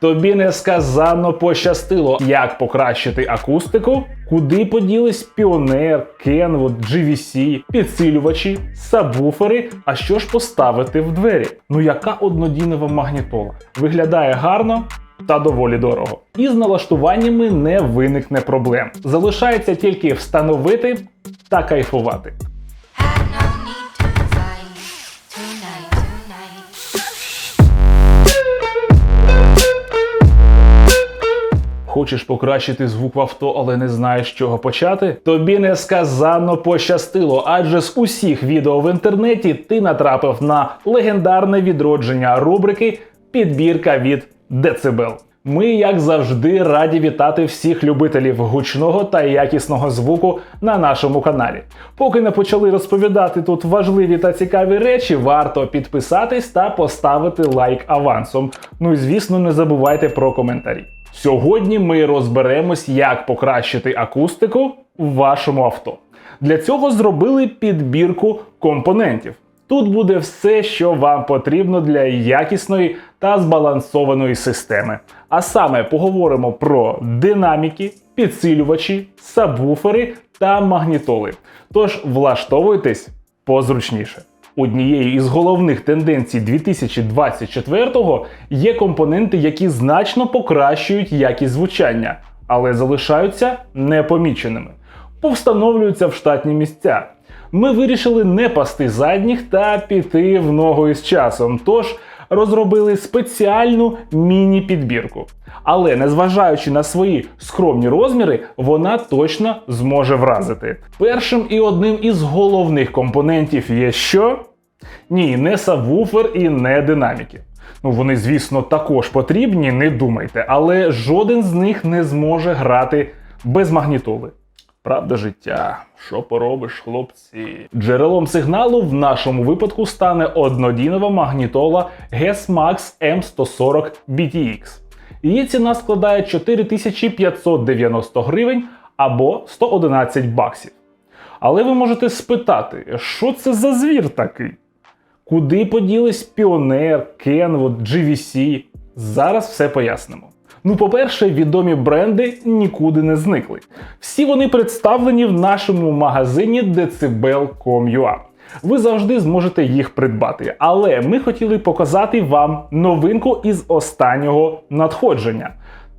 Тобі несказанно пощастило, як покращити акустику, куди поділись піонер, Kenwood, GVC, підсилювачі, сабвуфери. А що ж поставити в двері? Ну яка однодінова магнітола? Виглядає гарно. Та доволі дорого. І з налаштуваннями не виникне проблем. Залишається тільки встановити та кайфувати. Хочеш покращити звук в авто, але не знаєш з чого почати? Тобі несказанно пощастило, адже з усіх відео в інтернеті ти натрапив на легендарне відродження рубрики Підбірка від Децибел. Ми, як завжди, раді вітати всіх любителів гучного та якісного звуку на нашому каналі. Поки не почали розповідати тут важливі та цікаві речі, варто підписатись та поставити лайк авансом. Ну і звісно, не забувайте про коментарі. Сьогодні ми розберемось, як покращити акустику в вашому авто. Для цього зробили підбірку компонентів. Тут буде все, що вам потрібно для якісної та збалансованої системи. А саме поговоримо про динаміки, підсилювачі, сабвуфери та магнітоли. Тож влаштовуйтесь позручніше. Однією із головних тенденцій 2024-го є компоненти, які значно покращують якість звучання, але залишаються непоміченими, повстановлюються в штатні місця. Ми вирішили не пасти задніх та піти в ногу із часом, тож розробили спеціальну міні-підбірку. Але незважаючи на свої скромні розміри, вона точно зможе вразити. Першим і одним із головних компонентів є що? Ні, не сабвуфер і не динаміки. Ну, вони, звісно, також потрібні, не думайте, але жоден з них не зможе грати без магнітоли. Правда життя, що поробиш, хлопці? Джерелом сигналу в нашому випадку стане однодінова магнітола GESMAX M140 BTX. Її ціна складає 4590 гривень або 111 баксів. Але ви можете спитати, що це за звір такий? Куди поділись Піонер, Kenwood, GVC? Зараз все пояснимо. Ну, по-перше, відомі бренди нікуди не зникли. Всі вони представлені в нашому магазині decibel.com.ua. Ви завжди зможете їх придбати. Але ми хотіли показати вам новинку із останнього надходження.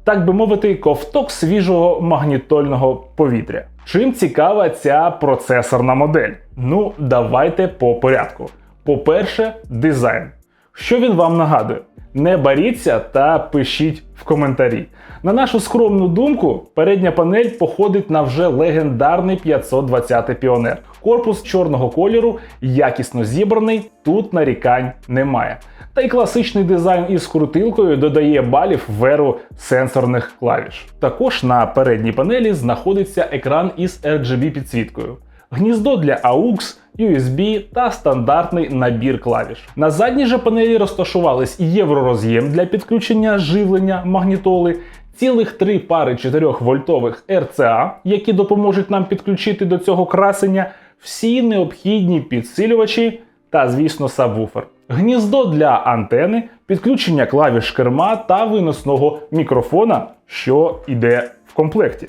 Так би мовити, ковток свіжого магнітольного повітря. Чим цікава ця процесорна модель? Ну, давайте по порядку. По-перше, дизайн. Що він вам нагадує? Не боріться та пишіть в коментарі. На нашу скромну думку, передня панель походить на вже легендарний 520 Піонер. Корпус чорного кольору якісно зібраний, тут нарікань немає. Та й класичний дизайн із крутилкою додає балів в еру сенсорних клавіш. Також на передній панелі знаходиться екран із RGB підсвіткою гніздо для AUX, USB та стандартний набір клавіш. На задній же панелі розташувались євророз'єм для підключення живлення магнітоли, цілих три пари 4 вольтових RCA, які допоможуть нам підключити до цього красення всі необхідні підсилювачі та, звісно, сабвуфер. Гніздо для антени, підключення клавіш керма та виносного мікрофона, що йде комплекті.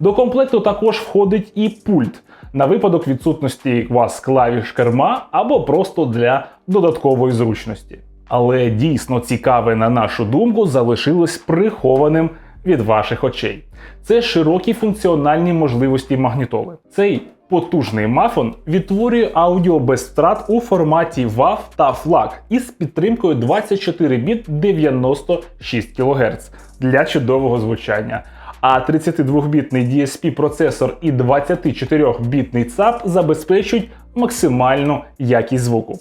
До комплекту також входить і пульт на випадок відсутності у вас клавіш керма або просто для додаткової зручності. Але дійсно цікаве, на нашу думку, залишилось прихованим від ваших очей. Це широкі функціональні можливості магнітоли. Цей потужний мафон відтворює аудіо без втрат у форматі WAV та FLAC із підтримкою 24 біт 96 кГц для чудового звучання. А 32-бітний DSP процесор і 24-бітний ЦАП забезпечують максимальну якість звуку.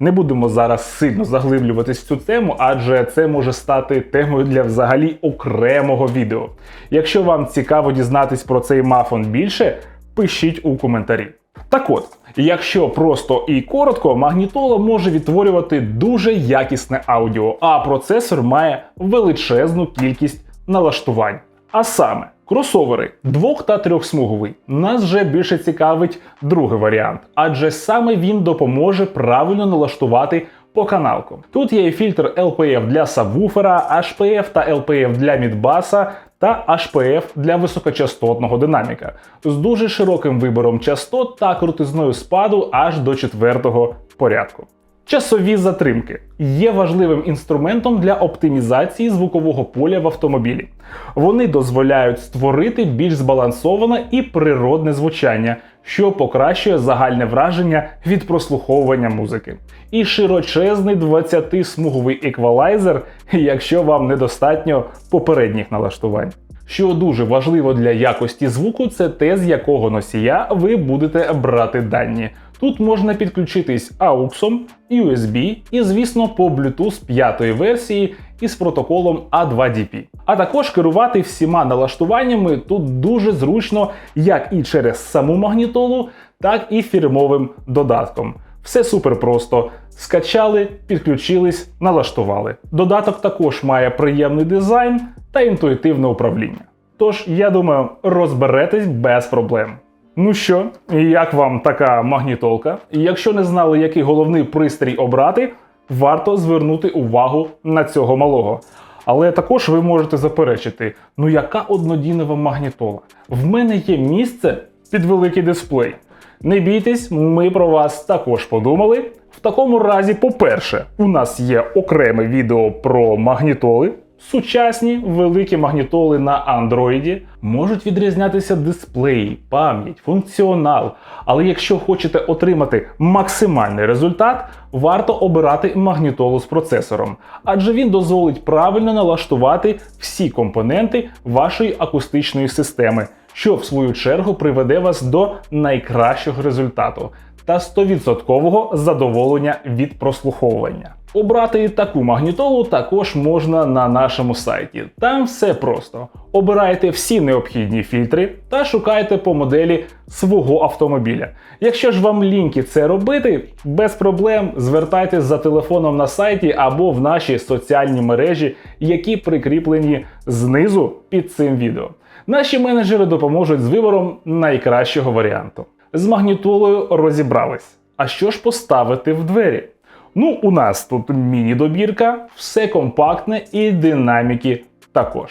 Не будемо зараз сильно заглиблюватись в цю тему, адже це може стати темою для взагалі окремого відео. Якщо вам цікаво дізнатись про цей мафон більше, пишіть у коментарі. Так от, якщо просто і коротко, магнітола може відтворювати дуже якісне аудіо, а процесор має величезну кількість налаштувань. А саме, кросовери двох та трьохсмуговий. Нас вже більше цікавить другий варіант, адже саме він допоможе правильно налаштувати по каналку. Тут є і фільтр LPF для сабвуфера, HPF та LPF для мідбаса та HPF для високочастотного динаміка з дуже широким вибором частот та крутизною спаду аж до четвертого порядку. Часові затримки є важливим інструментом для оптимізації звукового поля в автомобілі. Вони дозволяють створити більш збалансоване і природне звучання, що покращує загальне враження від прослуховування музики. І широчезний 20-смуговий еквалайзер, якщо вам недостатньо попередніх налаштувань. Що дуже важливо для якості звуку, це те, з якого носія ви будете брати дані. Тут можна підключитись AUX, USB і, звісно, по Bluetooth 5 версії із протоколом A2DP. А також керувати всіма налаштуваннями тут дуже зручно, як і через саму магнітолу, так і фірмовим додатком. Все супер просто. Скачали, підключились, налаштували. Додаток також має приємний дизайн та інтуїтивне управління. Тож, я думаю, розберетесь без проблем. Ну що, як вам така магнітолка? Якщо не знали, який головний пристрій обрати, варто звернути увагу на цього малого. Але також ви можете заперечити: ну яка однодінова магнітола? В мене є місце під великий дисплей. Не бійтесь, ми про вас також подумали. В такому разі, по-перше, у нас є окреме відео про магнітоли. Сучасні великі магнітоли на андроїді можуть відрізнятися дисплеї, пам'ять, функціонал. Але якщо хочете отримати максимальний результат, варто обирати магнітолу з процесором, адже він дозволить правильно налаштувати всі компоненти вашої акустичної системи, що в свою чергу приведе вас до найкращого результату та 100% задоволення від прослуховування. Обрати таку магнітолу також можна на нашому сайті. Там все просто. Обирайте всі необхідні фільтри та шукайте по моделі свого автомобіля. Якщо ж вам ліньки це робити, без проблем звертайтесь за телефоном на сайті або в наші соціальні мережі, які прикріплені знизу під цим відео. Наші менеджери допоможуть з вибором найкращого варіанту. З магнітолою розібрались. А що ж поставити в двері? Ну, у нас тут міні-добірка, все компактне і динаміки також.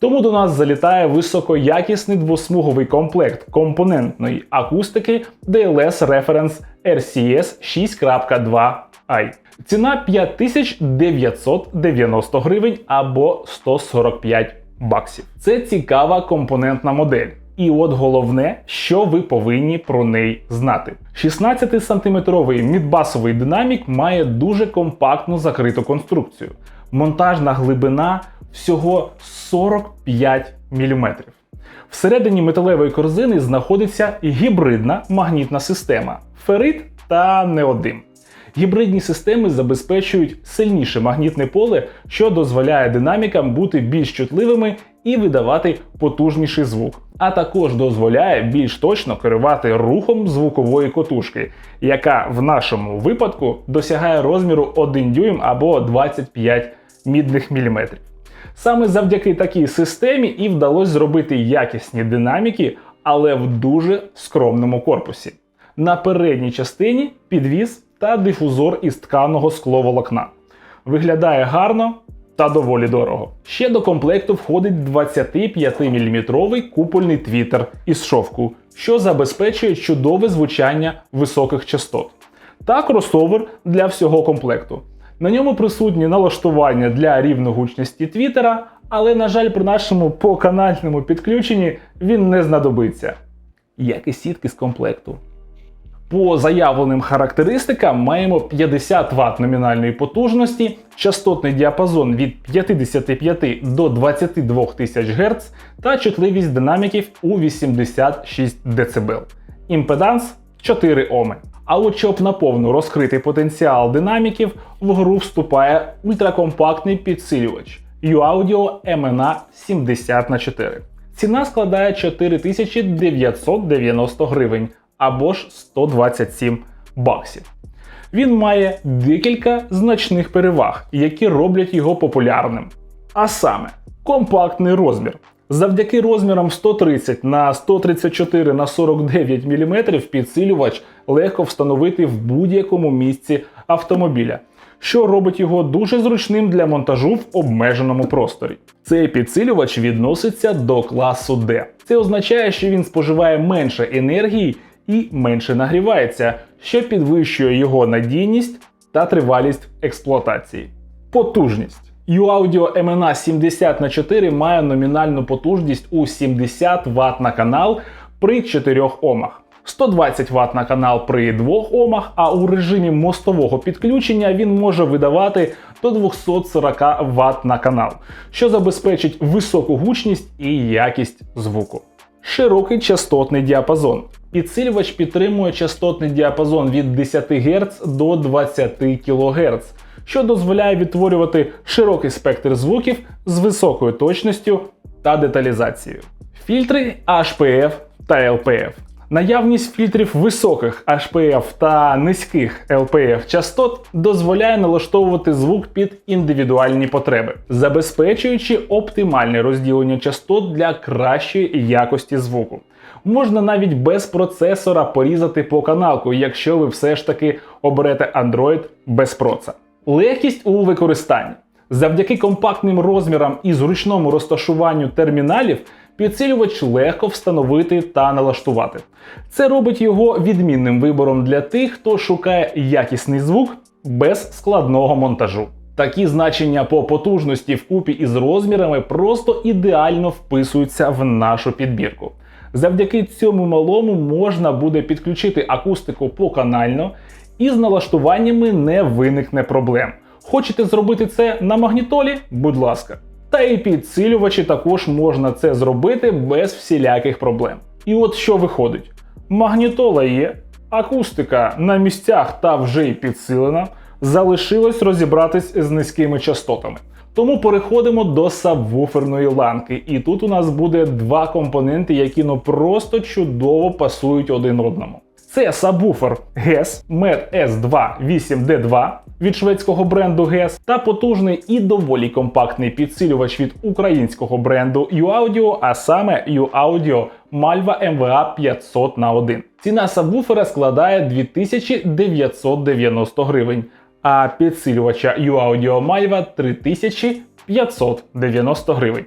Тому до нас залітає високоякісний двосмуговий комплект компонентної акустики DLS Reference RCS 6.2i. Ціна 5990 гривень або 145 баксів. Це цікава компонентна модель. І от головне, що ви повинні про неї знати. 16-сантиметровий мідбасовий динамік має дуже компактну закриту конструкцію. Монтажна глибина всього 45 мм. Всередині металевої корзини знаходиться гібридна магнітна система ферит та неодим. Гібридні системи забезпечують сильніше магнітне поле, що дозволяє динамікам бути більш чутливими і видавати потужніший звук, а також дозволяє більш точно керувати рухом звукової котушки, яка в нашому випадку досягає розміру 1 дюйм або 25 мідних міліметрів. Саме завдяки такій системі і вдалося зробити якісні динаміки, але в дуже скромному корпусі. На передній частині підвіз та дифузор із тканого скловолокна. Виглядає гарно та доволі дорого. Ще до комплекту входить 25-мм купольний твітер із шовку, що забезпечує чудове звучання високих частот. Та кросовер для всього комплекту. На ньому присутні налаштування для рівногучності твітера, але, на жаль, при нашому поканальному підключенні він не знадобиться. Як і сітки з комплекту. По заявленим характеристикам маємо 50 Вт номінальної потужності, частотний діапазон від 55 до 22 тисяч Гц та чутливість динаміків у 86 дБ. Імпеданс 4 Оми. А от щоб наповну розкрити потенціал динаміків, в гру вступає ультракомпактний підсилювач UAudio MNA 70 на 4 Ціна складає 4990 гривень або ж 127 баксів. Він має декілька значних переваг, які роблять його популярним. А саме, компактний розмір. Завдяки розмірам 130 на 134 на 49 мм підсилювач легко встановити в будь-якому місці автомобіля, що робить його дуже зручним для монтажу в обмеженому просторі. Цей підсилювач відноситься до класу D. Це означає, що він споживає менше енергії і менше нагрівається, що підвищує його надійність та тривалість експлуатації. Потужність. U-Audio MNA 70 на 4 має номінальну потужність у 70 Вт на канал при 4 Омах. 120 Вт на канал при 2 Омах, а у режимі мостового підключення він може видавати до 240 Вт на канал, що забезпечить високу гучність і якість звуку. Широкий частотний діапазон. Підсилювач підтримує частотний діапазон від 10 Гц до 20 кГц, що дозволяє відтворювати широкий спектр звуків з високою точністю та деталізацією. Фільтри HPF та LPF. Наявність фільтрів високих HPF та низьких LPF частот дозволяє налаштовувати звук під індивідуальні потреби, забезпечуючи оптимальне розділення частот для кращої якості звуку. Можна навіть без процесора порізати по каналку, якщо ви все ж таки оберете Android без проца. Легкість у використанні. Завдяки компактним розмірам і зручному розташуванню терміналів підсилювач легко встановити та налаштувати. Це робить його відмінним вибором для тих, хто шукає якісний звук без складного монтажу. Такі значення по потужності вкупі із розмірами просто ідеально вписуються в нашу підбірку. Завдяки цьому малому можна буде підключити акустику поканально, і з налаштуваннями не виникне проблем. Хочете зробити це на магнітолі? Будь ласка. Та і підсилювачі також можна це зробити без всіляких проблем. І от що виходить: магнітола є, акустика на місцях та вже й підсилена. Залишилось розібратись з низькими частотами. Тому переходимо до сабвуферної ланки. І тут у нас буде два компоненти, які ну просто чудово пасують один одному. Це сабвуфер GES MED S2 8D2 від шведського бренду GES та потужний і доволі компактний підсилювач від українського бренду U-Audio, а саме U-Audio Malva MVA 500 на 1. Ціна сабвуфера складає 2990 гривень, а підсилювача U-Audio 3590 гривень.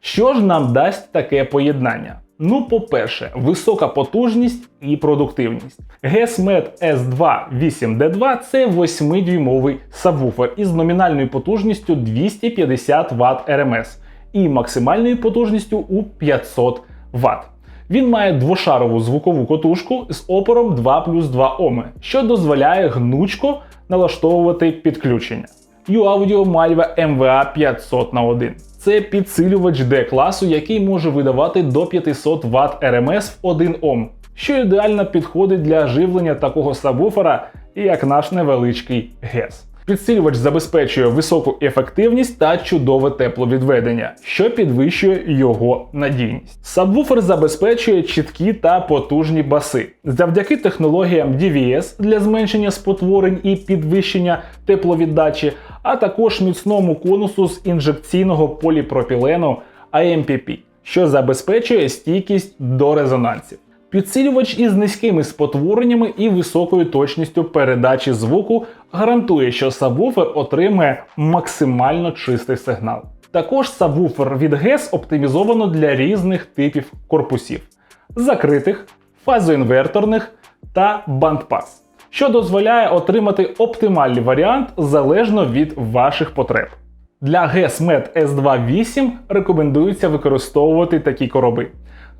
Що ж нам дасть таке поєднання? Ну, по-перше, висока потужність і продуктивність. GESMED S2 8D2 це 8-дюймовий сабвуфер із номінальною потужністю 250 Вт РМС і максимальною потужністю у 500 Вт. Він має двошарову звукову котушку з опором 2 плюс 2 Оми, що дозволяє гнучко налаштовувати підключення. U-Audio Malva MVA 500 на 1. Це підсилювач D класу, який може видавати до 500 Вт РМС в 1 Ом, що ідеально підходить для живлення такого сабвуфера, як наш невеличкий GES. Підсилювач забезпечує високу ефективність та чудове тепловідведення, що підвищує його надійність. Сабвуфер забезпечує чіткі та потужні баси. Завдяки технологіям DVS для зменшення спотворень і підвищення тепловіддачі, а також міцному конусу з інжекційного поліпропілену AMPP, що забезпечує стійкість до резонансів. Підсилювач із низькими спотвореннями і високою точністю передачі звуку гарантує, що сабвуфер отримає максимально чистий сигнал. Також сабвуфер від GES оптимізовано для різних типів корпусів: закритих, фазоінверторних та бандпас, що дозволяє отримати оптимальний варіант залежно від ваших потреб. Для GES MED S2 8 рекомендується використовувати такі короби: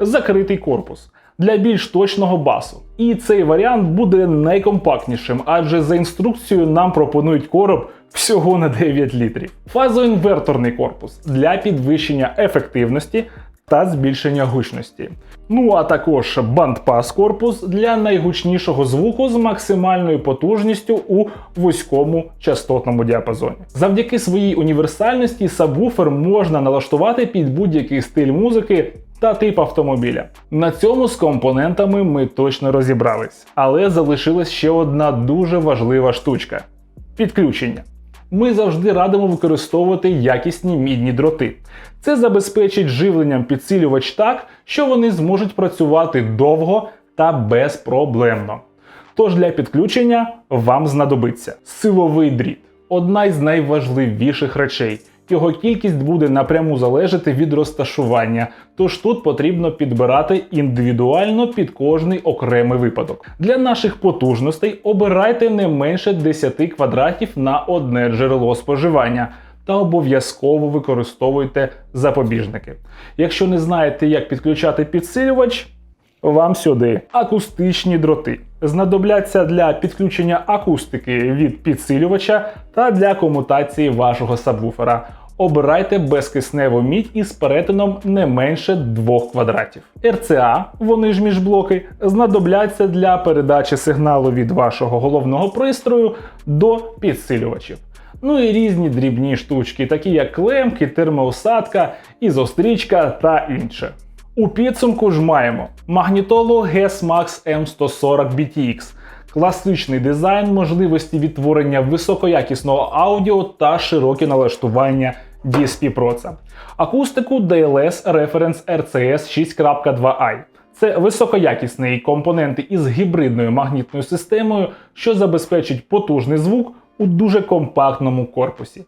закритий корпус для більш точного басу. І цей варіант буде найкомпактнішим, адже за інструкцією нам пропонують короб всього на 9 літрів. Фазоінверторний корпус для підвищення ефективності та збільшення гучності. Ну а також бандпас корпус для найгучнішого звуку з максимальною потужністю у вузькому частотному діапазоні. Завдяки своїй універсальності сабвуфер можна налаштувати під будь-який стиль музики та тип автомобіля. На цьому з компонентами ми точно розібрались, але залишилась ще одна дуже важлива штучка підключення. Ми завжди радимо використовувати якісні мідні дроти. Це забезпечить живленням підсилювач так, що вони зможуть працювати довго та безпроблемно. Тож для підключення вам знадобиться силовий дріт, одна із найважливіших речей. Його кількість буде напряму залежати від розташування, тож тут потрібно підбирати індивідуально під кожний окремий випадок. Для наших потужностей обирайте не менше 10 квадратів на одне джерело споживання та обов'язково використовуйте запобіжники. Якщо не знаєте, як підключати підсилювач, вам сюди акустичні дроти. Знадобляться для підключення акустики від підсилювача та для комутації вашого сабвуфера. Обирайте безкисневу мідь із перетином не менше 2 квадратів. РЦА, вони ж міжблоки, знадобляться для передачі сигналу від вашого головного пристрою до підсилювачів. Ну і різні дрібні штучки, такі як клемки, термоусадка, ізострічка та інше. У підсумку ж маємо магнітолу GES Max M140 BTX, класичний дизайн, можливості відтворення високоякісного аудіо та широкі налаштування DSP Pro. Акустику DLS Reference RCS 6.2i. Це високоякісні компоненти із гібридною магнітною системою, що забезпечить потужний звук у дуже компактному корпусі.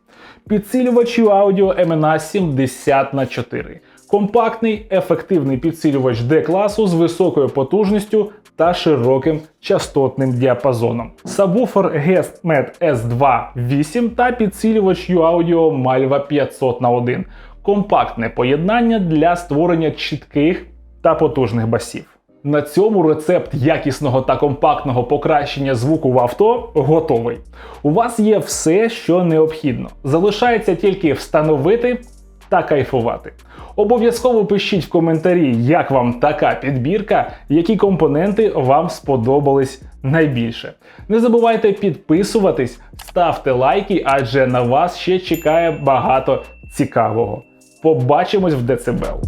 Підсилювачі аудіо MNA 70 на 4 Компактний, ефективний підсилювач D-класу з високою потужністю та широким частотним діапазоном. Сабвуфер Guest Med S2 8 та підсилювач U-Audio Malva 500 на 1 Компактне поєднання для створення чітких та потужних басів. На цьому рецепт якісного та компактного покращення звуку в авто готовий. У вас є все, що необхідно. Залишається тільки встановити та кайфувати. Обов'язково пишіть в коментарі, як вам така підбірка, які компоненти вам сподобались найбільше. Не забувайте підписуватись, ставте лайки, адже на вас ще чекає багато цікавого. Побачимось в Децибел.